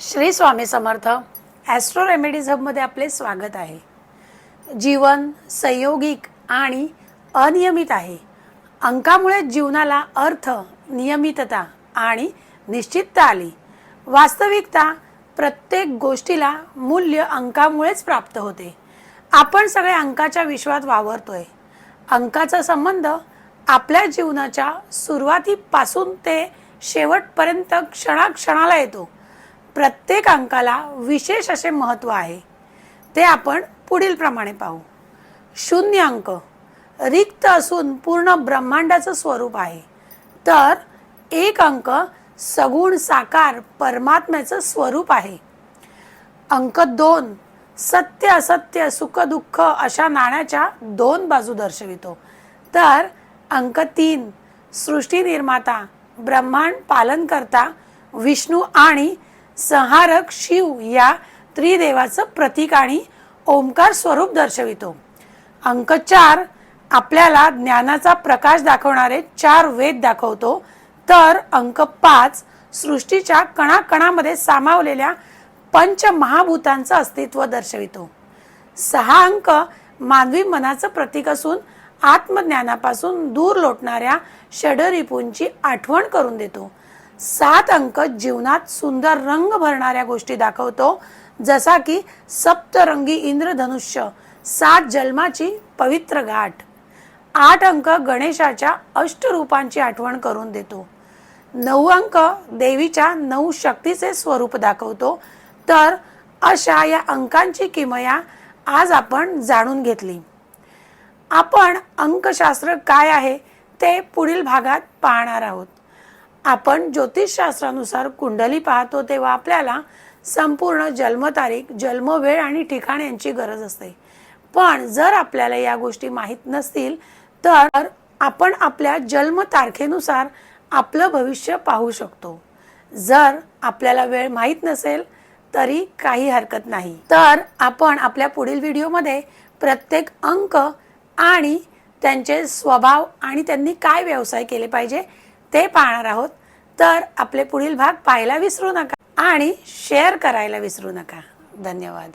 Shri Swami Samarth astro remedies हबमध्ये आपले स्वागत आहे. जीवन संयोगिक आणि अनियमित आहे. अंकामुळे जीवनाला अर्थ नियमितता आणि निश्चितता आली. वास्तविकता प्रत्येक गोष्टीला मूल्य अंकामुळेच प्राप्त होते. आपण सगळे अंकाच्या विश्वात वावरतोय. अंकाचा संबंध आपल्या जीवनाच्या सुरुवातीपासून ते शेवटपर्यंत क्षणाक्षणाला येतो. प्रत्येक अंकाला विशेष असे महत्त्व आहे. ते आपण पुढील प्रमाणे पाहू. शून्य अंक. रिक्त असून पूर्ण ब्रह्मांडाचं स्वरूप आहे. तर एक अंक सगुण साकार परमात्म्याचं स्वरूप आहे. अंक दोन. सत्य असत्य सुख दुःख अशा नाण्याच्या दोन बाजू दर्शवितो. तर अंक तीन. सृष्टी निर्माता ब्रह्मांड पालनकर्ता विष्णू आणि संहारक शिव या त्रिदेवाचं प्रतीक आणि ओंकार स्वरूप दर्शवितो. अंक चार आपल्याला ज्ञानाचा प्रकाश दाखवणारे चार वेद दाखवतो. तर अंक पाच सृष्टीच्या कणाकणामध्ये सामावलेल्या पंचमहाभूतांचं अस्तित्व दर्शवितो. सहा अंक मानवी मनाचं प्रतीक असून आत्मज्ञानापासून दूर लोटणाऱ्या षडरिपूंची आठवण करून देतो. सात अंक जीवनात सुंदर रंग भरणाऱ्या गोष्टी दाखवतो. जसा की सप्तरंगी इंद्रधनुष्य सात जन्माची पवित्र गाठ आठ अंक गणेशाच्या अष्टरूपांची आठवण करून देतो. नऊ अंक देवीच्या नऊ शक्तीचे स्वरूप दाखवतो. तर अशा या अंकांची किमया आज आपण जाणून घेतली. आपण अंकशास्त्र काय आहे ते पुढील भागात पाहणार आहोत. आपण ज्योतिषशास्त्रानुसार कुंडली पाहतो तेव्हा आपल्याला संपूर्ण जन्मतारीख जन्मवेळ आणि ठिकाण यांची गरज असते. पण जर आपल्याला या गोष्टी माहीत नसतील तर आपण आपल्या जन्मतारखेनुसार आपलं भविष्य पाहू शकतो. जर आपल्याला वेळ माहीत नसेल तरी काही हरकत नाही. तर आपण आपल्या पुढील व्हिडिओमध्ये प्रत्येक अंक आणि त्यांचे स्वभाव आणि त्यांनी काय व्यवसाय केले पाहिजे ते पाहणार आहोत तर आपले पुढील भाग पाहायला विसरू नका आणि शेअर करायला विसरू नका. धन्यवाद.